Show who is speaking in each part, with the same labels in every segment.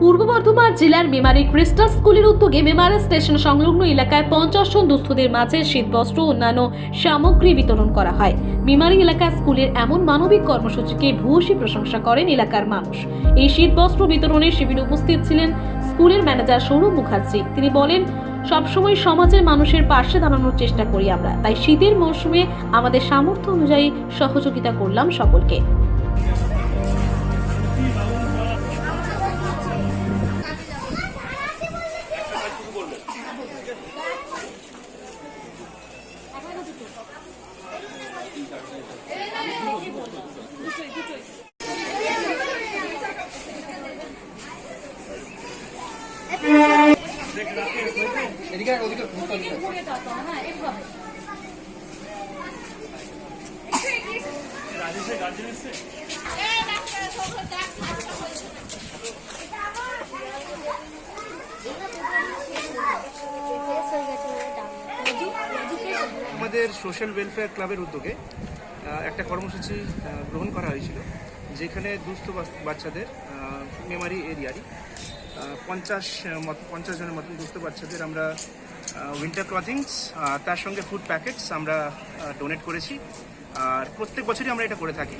Speaker 1: পূর্ব বর্ধমান জেলার মেমারি ক্রিস্টাল স্কুলের উদ্যোগে মেমারি স্টেশন সংলগ্ন এলাকায় পঞ্চাশ জন দুস্থদের মাঝে শীতবস্ত্র অন্যান্য সামগ্রী বিতরণ করা হয়। মেমারি এলাকা স্কুলের এমন মানবিক কর্মসূচিকে ভূয়সী প্রশংসা করেন এলাকার মানুষ। এই শীতবস্ত্র বিতরণে শিবিরে উপস্থিত ছিলেন স্কুলের ম্যানেজার সৌরভ মুখার্জি। তিনি বলেন, সবসময় সমাজের মানুষের পাশে দাঁড়ানোর চেষ্টা করি আমরা, তাই শীতের মৌসুমে আমাদের সামর্থ্য অনুযায়ী সহযোগিতা করলাম সকলকে।
Speaker 2: আমাদের সোশ্যাল ওয়েলফেয়ার ক্লাবের উদ্যোগে একটা কর্মসূচি গ্রহণ করা হয়েছিল যেখানে দুস্থ বাচ্চাদের মেমারি এরিয়ারই পঞ্চাশ মত পঞ্চাশ জনের মতন দুস্থ বাচ্চাদের আমরা উইন্টার ক্লথিংস তার সঙ্গে ফুড প্যাকেটস আমরা ডোনেট করেছি। আর প্রত্যেক বছরই আমরা এটা করে থাকি।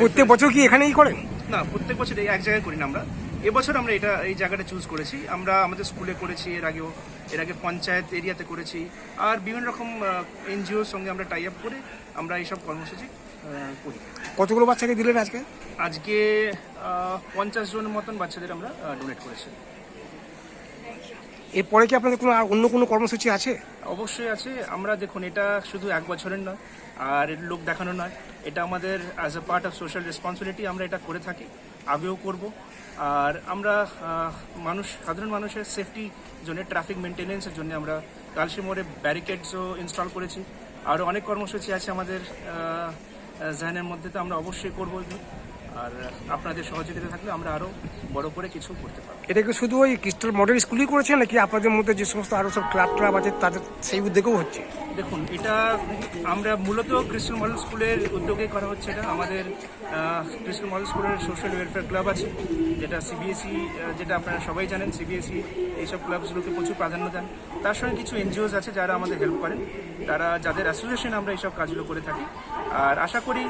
Speaker 3: প্রত্যেক বছর কি এখানেই করেন?
Speaker 2: না প্রত্যেক বছর এক জায়গায় করি না আমরা। এবছর আমরা এটা এই জায়গাটা চুজ করেছি। আমরা আমাদের স্কুলে করেছি এর আগেও এর আগে পঞ্চায়েত এরিয়াতে করেছি। আর বিভিন্ন রকম এনজিওর সঙ্গে আমরা টাই আপ করে আমরা এইসব কর্মসূচি করি।
Speaker 3: কতগুলো বাচ্চাকে দিলেন আজকে?
Speaker 2: আজকে পঞ্চাশ জনের মতন বাচ্চাদের আমরা ডোনেট করেছি।
Speaker 3: এরপরে কি আপনাদের কোনো আর অন্য কোনো কর্মসূচি আছে?
Speaker 2: অবশ্যই আছে। আমরা দেখুন, এটা শুধু এক বছরের নয়, আর এর লোক দেখানো নয়। এটা আমাদের as a part of social responsibility আমরা এটা করে থাকি, আগেও করব। আর আমরা মানুষ, সাধারণ মানুষের সেফটি জন্য ট্রাফিক মেনটেনেন্সের জন্য আমরা কালসি মোড়ে ব্যারিকেডসও ইনস্টল করেছি। আরও অনেক কর্মসূচি আছে আমাদের জাহানের মধ্যে, তো আমরা অবশ্যই করব। আর আপনাদের সহযোগিতা থাকলে আমরা আরও বড় করে কিছু করতে পারব।
Speaker 3: এটা কি শুধু ওই ক্রিস্টাল মডেল স্কুলই করেছেন নাকি আপনাদের মধ্যে যে সমস্ত আরও সব ক্লাব ক্লাব আছে তাদের সেই উদ্যোগেও হচ্ছে?
Speaker 2: দেখুন এটা আমরা মূলত ক্রিস্টাল মডেল স্কুলের উদ্যোগে করা হচ্ছে এটা। আমাদের ক্রিস্টাল মডেল স্কুলের সোশ্যাল ওয়েলফেয়ার ক্লাব আছে যেটা সিবিএসই যেটা আপনারা সবাই জানেন সিবিএসই এইসব ক্লাবসগুলোকে প্রচুর প্রাধান্য দেন। তার সঙ্গে কিছু এনজিওস আছে যারা আমাদের হেল্প করেন। তারা যাদের অ্যাসোসিয়েশন আমরা এইসব কাজগুলো করে থাকি। আর আশা করি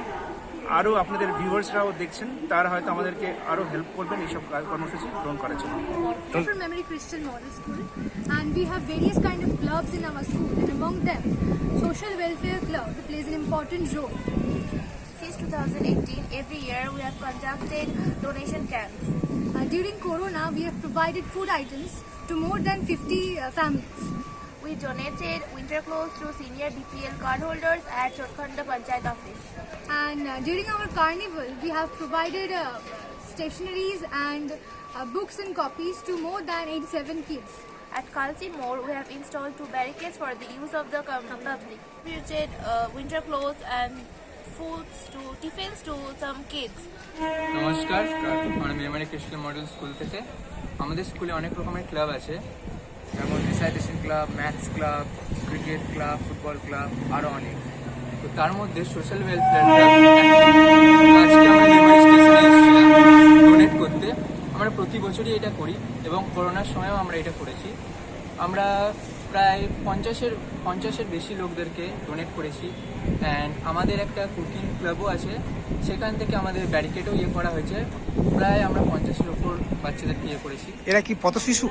Speaker 2: আরও আপনাদের ভিউয়ার্সরাও দেখছেন তারা হয়তো আমাদেরকে আরও হেল্প করবেন এইসব কর্মসূচি গ্রহণ করার জন্য
Speaker 4: and we have various kind of clubs in our school and among them Social Welfare Club plays an important role.
Speaker 5: Since 2018, every year we have conducted donation camps.
Speaker 4: Uh, during Corona we have provided food items to more than 50 uh, families.
Speaker 5: We donated winter clothes to senior BPL cardholders at Chotkhanda Panchayat office.
Speaker 4: And uh, during our carnival we have provided uh, stationaries and uh, books and copies to more than 87 kids.
Speaker 5: At Kalsi More, we have installed two barricades for the use of the public. We donated uh, winter clothes and foods to tiffins to some kids.
Speaker 6: নমস্কার আমরা Memari crystal model school থেকে আমাদের স্কুলে অনেক রকমের club আছে যেমন recitation club maths club, cricket club, football club আরও অনেক। তো তার মধ্যে সোশ্যাল ওয়েলফেয়ার ডোনেট করতে। আমরা প্রতি বছরই এটা করি এবং করোনার সময়ও আমরা এটা করেছি। আমরা প্রায় পঞ্চাশের পঞ্চাশের বেশি লোকদেরকে ডোনেট করেছি। অ্যান্ড আমাদের একটা কুকিং ক্লাবও আছে। সেখান থেকে আমাদের ব্যারিকেডও ইয়ে করা হয়েছে। প্রায় আমরা পঞ্চাশের ওপর বাচ্চাদেরকে ইয়ে করেছি।
Speaker 3: এরা কি পথ শিশু